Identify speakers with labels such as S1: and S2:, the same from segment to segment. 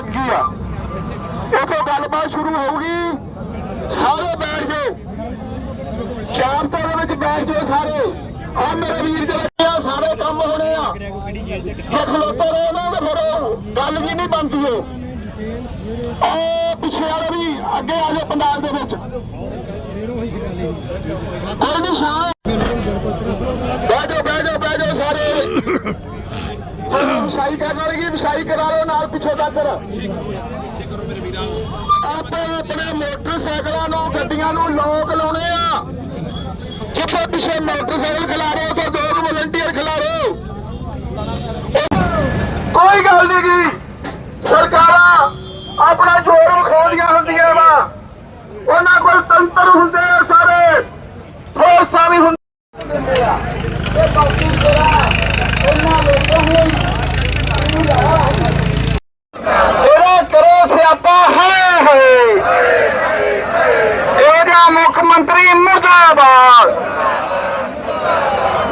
S1: ਲੱਗ ਗਈ ਆ ਇੱਥੇ ਗੱਲਬਾਤ ਸ਼ੁਰੂ ਹੋਊਗੀ। ਸਾਰੇ ਬੈਠ ਜਾਓ। ਸ਼ਾਂਤ ਦੇ ਵਿੱਚ ਬੈਠ ਜਾਓ ਸਾਰੇ। ਆ ਮੇਰੇ ਵੀਰ ਜਿਹੜੇ ਆ, ਸਾਰੇ ਕੰਮ ਹੋਣੇ ਆ। ਜੇ ਖਲੋਤੇ ਰਹੇ ਨਾ ਤਾਂ ਫਿਰ ਉਹ ਗੱਲ ਹੀ ਨਹੀਂ ਬਣਦੀ ਉਹ। ਆ ਪਿੱਛੇ ਵਾਲੇ ਵੀ, ਅੱਗੇ ਆ ਜਾਓ ਪੰਡਾਲ ਦੇ ਵਿੱਚ। ਕੋਈ ਨਹੀਂ ਸ਼ਾਂ ਬਹਿ ਜਾਓ ਬਹਿ ਜਾਓ ਬਹਿ ਜਾਓ ਸਾਰੇ। ਵਿਸ਼ਾਈ ਕਰਨ ਵਾਲੀ ਵਿਸ਼ਾਈ ਕਰਾ ਲਓ ਨਾਲ ਪਿੱਛੋਂ ਤੱਕ। ਆਪੇ ਆਪਣੇ ਮੋਟਰਸਾਈਕਲਾਂ ਨੂੰ, ਗੱਡੀਆਂ ਨੂੰ ਲੋਕ ਲਾਉਣੇ ਆ। ਜਿੱਥੇ ਪਿੱਛੇ ਮੋਟਰਸਾਈਕਲ ਖਿਲਾਰੋ ਉੱਥੇ ਦੋ ਵਲੰਟੀਅਰ ਖਿਲਾਰੋ ਕੋਈ ਗੱਲ ਨਹੀਂ ਸਰਕਾਰਾਂ ਆਪਣਾ ਜੋਰ ਵਿਖਾਉਂਦੀਆਂ ਹੁੰਦੀਆਂ ਵਾ ਉਹਨਾਂ ਕੋਲ ਤੰਤਰ ਹੁੰਦੇ ਆ ਸਾਰੇ ਫੋਰਸਾਂ ਵੀ ਹੁੰਦੀਆਂ ਆ ਇਹ ਬਾਕੀ ਜਿਹੜਾ ਉਹਨਾਂ ਲੋਕਾਂ ਨੂੰ ਇਹਦਾ ਕਰੋ ਸਿਆਪਾ ਹੈ ਹੈ ਇਹਦਾ ਮੁੱਖ ਮੰਤਰੀ ਮੁਰਦਾਬਾਦ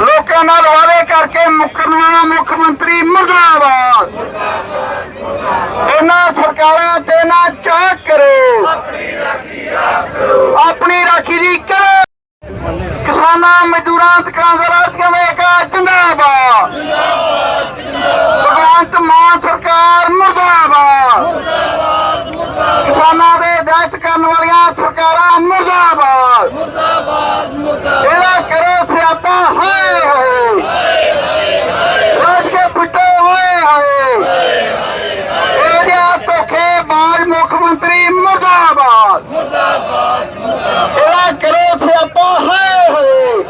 S1: ਲੋਕਾਂ ਨਾਲ ਵਾਅਦੇ ਕਰਕੇ ਮੁੱਕਰਨ ਮੁੱਖ ਮੰਤਰੀ ਮੁਰਦਾਬਾਦ। ਇਹਨਾਂ ਸਰਕਾਰਾਂ ਤੇ ਨਾ ਚਾਹ ਕਰੋ। ਆਪਣੀ ਰਾਖੀ ਦੀ ਕਰੋ ਕਿਸਾਨਾਂ, ਮਜ਼ਦੂਰਾਂ, ਦੁਕਾਨਦਾਰਾਂ ਦੀਆਂ ਵੇਖਾ ਜਿੰਦਾਬਾਦ? ਭਗਵੰਤ ਮਾਨ ਸਰਕਾਰ ਮੁਰਦਾਬਾਦ। ਕਿਸਾਨਾਂ ਦੇ ਦਾਇਤ ਕਰਨ ਵਾਲੀਆਂ ਸਰਕਾਰਾਂ ਮੁਰਦਾਬਾਦ ਇਹਦਾ ਕਰੋ ਸਿਆਪਾ ਹਾਏ ਹਾਏ ਰਾਜ ਕੇ ਪਿੱਟੇ ਹੋਏ ਹਾਏ ਇਹਦਾ ਧੋਖੇ ਬਾਜ ਮੁੱਖ ਮੰਤਰੀ ਮੁਰਦਾਬਾਦ। ਇਹਦਾ ਕਰੋ ਸਿਆਪਾ ਹਾਏ ਹਾਏ।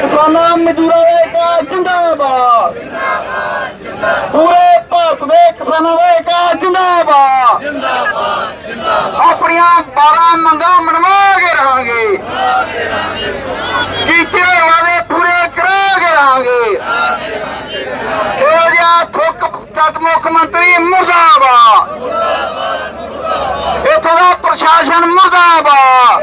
S1: ਕਿਸਾਨਾਂ ਮਜ਼ਦੂਰਾਂ ਦਾ ਇੱਕ ਜਿੰਦਾਬਾਦ। ਪੂਰੇ ਭਾਰਤ ਦੇ ਕਿਸਾਨਾਂ ਦਾ ਇੱਕ ਜਿੰਦਾਬਾਦ। ਆਪਣੀਆਂ 12 ਮੰਗਾਂ ਮਨਵਾ ਕੇ ਰਹਾਂਗੇ ਕੀਤੇ ਵਾਲੇ ਪੂਰੇ ਕਰਾ ਕੇ ਰਹਾਂਗੇ ਇਹ ਜਿਹਾ ਚੱਟ ਮੁੱਖ ਮੰਤਰੀ ਮੁਰਦਾਬਾਦ। ਇੱਥੋਂ ਦਾ ਪ੍ਰਸ਼ਾਸਨ ਮੁਰਦਾਬਾਦ।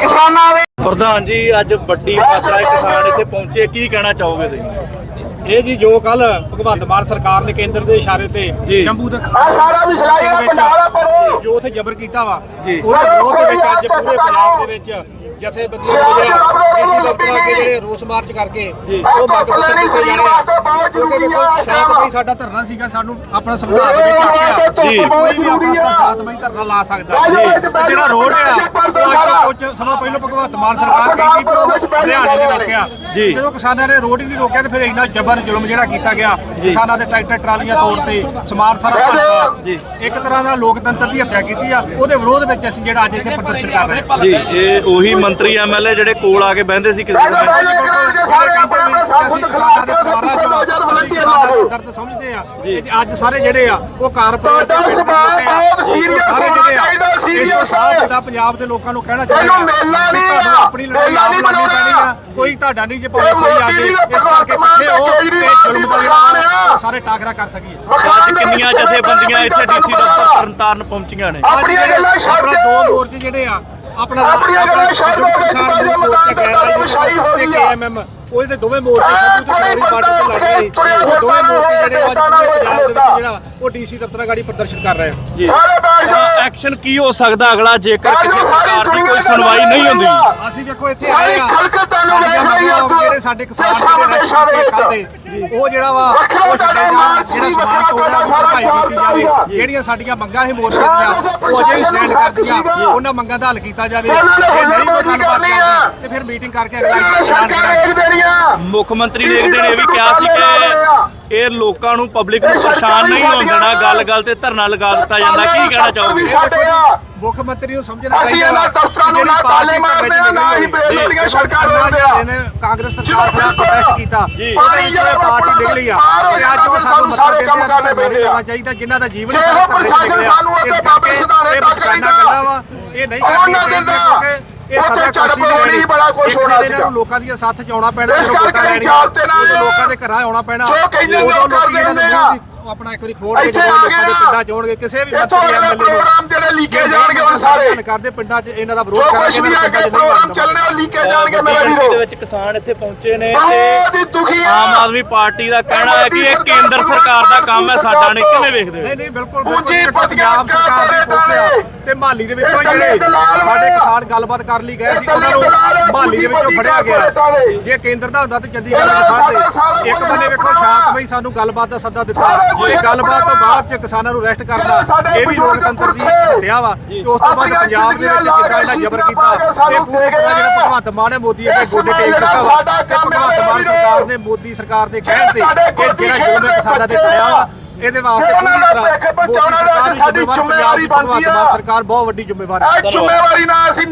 S1: ਕਿਸਾਨਾਂ ਦੇ
S2: ਪ੍ਰਧਾਨ ਜੀ ਅੱਜ ਵੱਡੀ ਮਾਤਰਾ ਵਿੱਚ ਕਿਸਾਨ ਇੱਥੇ ਪਹੁੰਚੇ। ਕੀ ਕਹਿਣਾ ਚਾਹੋਗੇ ਤੁਸੀਂ?
S3: ਇਹ ਜੀ ਜੋ ਕੱਲ ਭਗਵੰਤ ਮਾਨ ਸਰਕਾਰ ਨੇ ਕੇਂਦਰ ਦੇ ਇਸ਼ਾਰੇ ਤੇ
S2: ਜੀ।
S3: ਸ਼ੰਭੂ ਤੱਕ
S1: ਆ ਸਾਰਾ ਵੀ ਸਲਾਈਆ ਪੰਜਾਬਾ
S3: ਜੋ ਉੱਥੇ ਜ਼ਬਰ ਕੀਤਾ ਵਾ
S2: ਜੀ।
S3: ਉਹਦੇ ਵਿਰੋਧ ਦੇ ਵਿੱਚ ਅੱਜ ਪੂਰੇ ਪੰਜਾਬ ਦੇ ਵਿੱਚ ਜਥੇਬੰਦੀਆਂ ਦੇ ਜਿਹੜੇ ਡੀਸੀ ਦਫ਼ਤਰ ਅੱਗੇ ਜਿਹੜੇ ਰੋਸ ਮਾਰਚ ਕਰਕੇ ਉਹ ਮੰਗ ਪੱਤਰ ਦਿੱਤੇ ਜਾਣੇ ਆ। ਕਿਉਂਕਿ ਵੇਖੋ ਸ਼ਾਂਤਮਈ ਸਾਡਾ ਧਰਨਾ ਸੀਗਾ ਸਾਨੂੰ ਆਪਣਾ ਸੰਵਿਧਾਨ ਦੇ ਵਿੱਚ
S2: ਜੀ।
S3: ਕੋਈ ਵੀ ਆਪਣਾ ਸ਼ਾਂਤਮਈ ਧਰਨਾ ਲਾ ਸਕਦਾ। ਜਿਹੜਾ ਰੋਡ ਆ ਕੁਝ ਸਮਾਂ ਪਹਿਲਾਂ ਭਗਵੰਤ ਮਾਨ ਸਰਕਾਰ ਕਹਿੰਦੀ ਉਹ ਹਰਿਆਣੇ ਨੇ ਰੋਕਿਆ
S2: ਜੀ।
S3: ਜਦੋਂ ਕਿਸਾਨਾਂ ਨੇ ਰੋਡ ਹੀ ਨਹੀਂ ਰੋਕਿਆ ਤੇ ਫਿਰ ਇੰਨਾ ਜ਼ਬਰ ਜ਼ੁਲਮ ਜਿਹੜਾ ਕੀਤਾ ਗਿਆ। ਕਿਸਾਨਾਂ ਦੇ ਟਰੈਕਟਰ ਟਰਾਲੀਆਂ ਤੋੜ ਤੇ ਸਮਾਨ ਸਾਰਾ ਭੰਨਤਾ
S2: ਜੀ।
S3: ਇੱਕ ਤਰ੍ਹਾਂ ਦਾ ਲੋਕਤੰਤਰ ਦੀ ਹੱਤਿਆ ਕੀਤੀ ਆ। ਉਹਦੇ ਵਿਰੋਧ ਵਿੱਚ ਅਸੀਂ ਜਿਹੜਾ ਅੱਜ ਇੱਥੇ ਪ੍ਰਦਰਸ਼ਨ ਕਰ ਰਹੇ। ਹਾਂ
S2: ਜੀ ਇਹ ਉਹੀ ਮੰਤਰੀ ਐਮਐਲਏ ਜਿਹੜੇ ਕੋਲ ਆ ਕੇ ਬਹਿੰਦੇ ਸੀ ਕਿਸੇ ਸਮੇਂ
S3: ਅਸੀਂ ਕਿਸਾਨਾਂ ਦੇ ਪਰਿਵਾਰਾਂ ਚੋਂ ਅਸੀਂ ਕਿਸਾਨਾਂ ਦਾ ਦਰਦ ਸਮਝਦੇ ਆ। ਤੇ ਅੱਜ ਸਾਰੇ ਜਿਹੜੇ ਆ ਉਹ ਕਾਰਪੋਰੇਟ ਦੇ ਪਿੰਡ ਦੇ ਲੋਕ ਆ ਉਹ ਸਾਰੇ ਜਿਹੜੇ ਆ ਇਸ ਤੋਂ ਸਾਫ਼ ਸਾਡਾ ਪੰਜਾਬ ਦੇ ਲੋਕਾਂ ਨੂੰ ਕਹਿਣਾ ਚਾਹੀਦਾ
S1: ਇਹਨੂੰ ਮੇਲਾ
S3: ਵੀ
S1: ਨਹੀਂ
S3: ਤੁਹਾਨੂੰ
S1: ਆ,
S3: ਆਪਣੀ ਲੜਾਈ
S1: ਮੇਲਾ
S3: ਆਪ
S1: ਨਹੀਂ
S3: ਲੜਨੀ ਪੈਣੀ ਆ
S1: ਬਣਾਉਣਾ।
S3: ਕੋਈ ਤੁਹਾਡਾ ਨਹੀਂ ਜੇ ਭਾਵੇਂ ਕੋਈ ਆ
S1: ਦੀ
S3: ਇਸ ਕਰਕੇ ਇਕੱਠੇ ਹੋ ਤੇ ਜ਼ੁਲਮ
S1: ਦੀ
S3: ਜਿਹੜਾ। ਉਹ ਸਾਰੇ ਟਾਕਰਾ ਕਰ ਸਕੀਏ।
S2: ਅੱਜ ਕਿੰਨੀਆਂ ਜਥੇਬੰਦੀਆਂ ਇੱਥੇ ਡੀਸੀ ਦਫ਼ਤਰ ਤਰਨਤਾਰਨ ਪਹੁੰਚੀਆਂ ਨੇ।
S3: ਅੱਜ ਜਿਹੜੇ ਆਪਣਾ। ਦੋ ਮੋਰਚੇ ਜਿਹੜੇ ਆ ਆਪਣਾ
S1: ਆਪਣੀਆਂ ਗੱਲਾਂ ਛੱਡ ਦਿਓ, ਵਿੱਚ
S3: ਕਿਸਾਨ
S1: ਭਾਜਪਾ
S3: ਮੋਰਚਾ
S1: ਦੇ
S3: ਗੈਰ
S1: ਵਿਸ਼ਾਈ ਹੋ
S3: ਤੇ
S1: ਰਹੀ ਆ।
S3: ਕੇਐਮਐਮ ਉਹਦੇ ਤੇ ਦੋਵੇਂ ਮੋਰਚੇ ਸੰਯੁਕਤ ਚੋਰੀ ਬਾਰਡਰ ਤੇ ਲੜ ਰਹੇ ਉਹ ਦੋਵੇਂ ਮੋਰਚੇ ਜਿਹੜੇ ਅੱਜ ਪੰਜਾਬ ਦੇ ਵਿੱਚ ਜਿਹੜਾ ਉਹ ਡੀਸੀ ਦਫ਼ਤਰਾਂ ਗਾੜੀ ਪ੍ਰਦਰਸ਼ਨ ਕਰ ਰਹੇ ਆ।
S2: ਜੀ। ਤਾਂ ਐਕਸ਼ਨ ਕੀ ਹੋ ਸਕਦਾ ਅਗਲਾ ਜੇਕਰ ਕਿਸੇ ਸਰਕਾਰ ਦੀ ਕੋਈ ਸੁਣਵਾਈ ਨਹੀਂ ਹੁੰਦੀ।
S3: ਅਸੀਂ ਵੇਖੋ ਇੱਥੇ ਆਏ ਆ।
S1: ਸਾਰੀ ਖਲਕ ਤੁਹਾਨੂੰ
S3: ਸਾਡੀਆਂ
S1: ਵੇਖ ਰਹੀ ਆ
S3: ਮੰਗਾਂ ਜਿਹੜੇ ਸਾਡੇ ਕਿਸਾਨ ਜਿਹੜੇ
S1: ਵਿਦੇਸ਼ਾਂ
S3: ਰੱਖੇ
S1: ਵਿੱਚ।
S3: ਕੱਲ ਦੇ ਉਹ ਜਿਹੜਾ ਵਾ ਉਹ
S1: ਸਾਡਾ
S3: ਜਿਹੜਾ ਸਮਾਨ ਤੋੜਿਆ ਉਹ ਭਰਪਾਈ ਕੀਤੀ ਜਾਵੇ ਜਿਹੜੀਆਂ ਸਾਡੀਆਂ ਮੰਗਾਂ ਸੀ ਮੋਰਚੇ ਦੀਆਂ ਉਹ ਅਜੇ ਵੀ ਸਟੈਂਡ ਕਰਦੀਆਂ ਉਹਨਾਂ ਮੰਗਾਂ ਦਾ ਹੱਲ ਕੀਤਾ ਜਾਵੇ।
S1: ਨੇ
S3: ਨਹੀਂ ਕੋਈ ਗੱਲਬਾਤ ਮੀਟਿੰਗ ਕਰਕੇ ਅਗਲਾ
S1: ਇਹਨਾਂ ਸਰਕਾਰ
S2: ਮੁੱਖ ਮੰਤਰੀ ਨੇ ਇੱਕ ਦਿਨ ਇਹ ਵੀ ਕਿਹਾ ਸੀ ਕਿ ਇਹ ਲੋਕਾਂ ਨੂੰ ਪਬਲਿਕ ਨੂੰ ਪਰੇਸ਼ਾਨ ਨਹੀਂ ਹੋਣ ਦੇਣਾ ਗੱਲ-ਗੱਲ ਤੇ ਧਰਨਾ ਲਗਾ ਦਿੱਤਾ ਜਾਂਦਾ। ਕੀ ਕਹਿਣਾ ਚਾਹੋਗੇ?
S1: ਆ।
S3: ਮੁੱਖ ਮੰਤਰੀ ਨੂੰ ਸਮਝਣਾ
S1: ਅਸੀਂ
S3: ਚਾਹੀਦਾ
S1: ਇਹਨਾਂ ਦਫ਼ਤਰਾਂ ਨੂੰ ਨਾ ਤਾਲੇ ਮਾਰਦੇ ਆ, ਨਾ ਹੀ ਬੇਲੋੜੀਆਂ ਸੜਕਾਂ ਰੋਕਦੇ ਆ।
S3: ਨੇ ਕਾਂਗਰਸ ਸਰਕਾਰ ਖਿਲਾਫ ਪ੍ਰੋਟੈਸਟ ਕੀਤਾ। ਉਹਦੇ ਵਿੱਚ ਪਾਰਟੀ ਨਿਕਲੀ ਆ ਤੇ ਅੱਜ ਉਹ ਸਾਨੂੰ ਮੱਥਾ ਆ ਕਿ ਧਰਨੇ ਦੇਣਾ ਚਾਹੀਦਾ ਜਿਨ੍ਹਾਂ ਦਾ ਜੀਵਨ ਸਾਰਾ ਧਰਨੇ ਨਿਕਲਿਆ ਇਸ ਕਰਕੇ ਇਹ ਬਚਕਾਨਾ ਗੱਲਾਂ ਵਾ। ਇਹ ਨਹੀਂ ਕਰਨੀ ਚਾਹੀਦੀ ਕਿਉਂਕਿ ਇਹ ਸਦਾ ਕੁਰਸੀ ਨਹੀਂ ਇੱਕ ਦਿਨ ਇਹਨਾਂ ਨੂੰ ਲੋਕਾਂ ਦੀਆਂ ਸਾਥ ਚ ਆਉਣਾ ਪੈਣਾ ਲੋਕਾਂ ਦੇ ਘਰਾਂ ਆਉਣਾ ਪੈਣਾ ਉਦੋਂ ਲੋਕੀ ਨੂੰ। ਆਪਣਾ ਇੱਕ ਵਾਰੀ ਖੋੜ ਕੇ ਲੋਕਾਂ ਦੇ
S1: ਆ।
S3: ਪਿੰਡਾਂ ਚੋਣਗੇ ਕਿਸੇ ਵੀ ਮੰਤਰੀ ਐਮਐਲਏ
S1: ਪ੍ਰੋਗਰਾਮ ਜਿਹੜੇ
S3: ਨੂੰ
S1: ਲੀਕੇ ਜਾਣਗੇ ਉਹ ਸਾਰੇ।
S3: ਗੱਲ ਕਰਦੇ ਪਿੰਡਾਂ 'ਚ ਇਹਨਾਂ ਦਾ ਵਿਰੋਧ ਕਰਾਂਗੇ ਇਹਨਾਂ ਪਿੰਡਾਂ 'ਚ ਨਹੀਂ
S1: ਪ੍ਰੋਗਰਾਮ
S3: ਵੜਨ
S1: ਚੱਲਣੇ ਉਹ ਲੀਕੇ ਜਾਣਗੇ ਮੇਰੇ
S2: ਗਿਣਤੀ ਦੇ
S1: ਵੀਰੋ
S2: ਵਿੱਚ ਕਿਸਾਨ ਇੱਥੇ ਪਹੁੰਚੇ ਨੇ ਤੇ ਆਮ ਆਦਮੀ ਪਾਰਟੀ ਦਾ ਕਹਿਣਾ ਹੈ ਕਿ ਇਹ ਕੇਂਦਰ ਸਰਕਾਰ ਦਾ ਕੰਮ ਹੈ ਸਾਡਾ ਨਹੀਂ ਕਿਵੇਂ ਵੇਖਦੇ
S3: ਨਹੀਂ ਨਹੀਂ ਬਿਲਕੁਲ ਬਿਲਕੁਲ। ਪੰਜਾਬ ਸਰਕਾਰ ਦੀ ਪੁਲਿਸ ਆ
S1: ਕਰਦੇ
S3: ਤੇ ਮਾਲੀ ਦੇ ਵਿੱਚੋਂ ਜਿਹੜੇ ਸਾਡੇ। ਕਿਸਾਨ ਗੱਲਬਾਤ ਕਰਨ ਲਈ ਗਏ ਸੀ ਉਹਨਾਂ ਨੂੰ ਮਾਲੀ ਦੇ ਵਿੱਚੋਂ ਫੜਿਆ ਗਿਆ। ਜੇ ਕੇਂਦਰ ਦਾ ਹੁੰਦਾ ਤੇ ਚੰਡੀਗੜ੍ਹ ਫੜਦੇ। ਇੱਕ ਬੰਨੇ ਵੇਖੋ ਸ਼ਾਂਤਮਈ ਸਾਨੂੰ ਗੱਲਬਾਤ ਦਾ ਸੱਦਾ ਦਿੱਤਾ। ਤੇ ਗੱਲਬਾਤ ਤੋਂ ਬਾਅਦ ਚ ਕਿਸਾਨਾਂ ਨੂੰ ਅਰੈਸਟ ਕਰਨਾ ਇਹ ਵੀ ਲੋਕਤੰਤਰ ਦੀ ਹੱਤਿਆ ਵਾ ਤੇ ਉਸ ਤੋਂ ਬਾਅਦ ਪੰਜਾਬ ਦੇ ਵਿੱਚ ਕਿੱਦਾਂ ਇਹਦਾ ਜ਼ਬਰ ਕੀਤਾ ਇਹ ਪੂਰੇ ਤਰ੍ਹਾਂ ਜਿਹੜਾ ਭਗਵੰਤ ਮਾਨ ਹੈ ਮੋਦੀ ਅੱਗੇ ਗੋਡੇ ਟੇਕ ਚੁੱਕਾ ਵਾ ਤੇ
S1: ਹੈ
S3: ਭਗਵੰਤ ਮਾਨ। ਸਰਕਾਰ ਨੇ ਮੋਦੀ ਸਰਕਾਰ ਦੇ ਕਹਿਣ ਤੇ
S1: ਗੋਦੀ
S3: ਜਿਹੜਾ ਜੋ ਮੈਂ ਕਿਸਾਨਾਂ ਦੇ
S1: ਖੇਡ
S3: ਪਾਇਆ ਵਾ ਇਹਦੇ ਵਾਸਤੇ ਪੂਰੀ ਤਰ੍ਹਾਂ ਮੋਦੀ ਸਰਕਾਰ ਦੀ ਜ਼ਿੰਮੇਵਾਰ ਪੰਜਾਬ ਦੀ ਭਗਵੰਤ ਮਾਨ। ਸਰਕਾਰ ਬਹੁਤ ਵੱਡੀ ਜ਼ਿੰਮੇਵਾਰ ਹੈ
S1: ਇਹ ਜ਼ਿੰਮੇਵਾਰੀ ਨਾਲ ਅਸੀਂ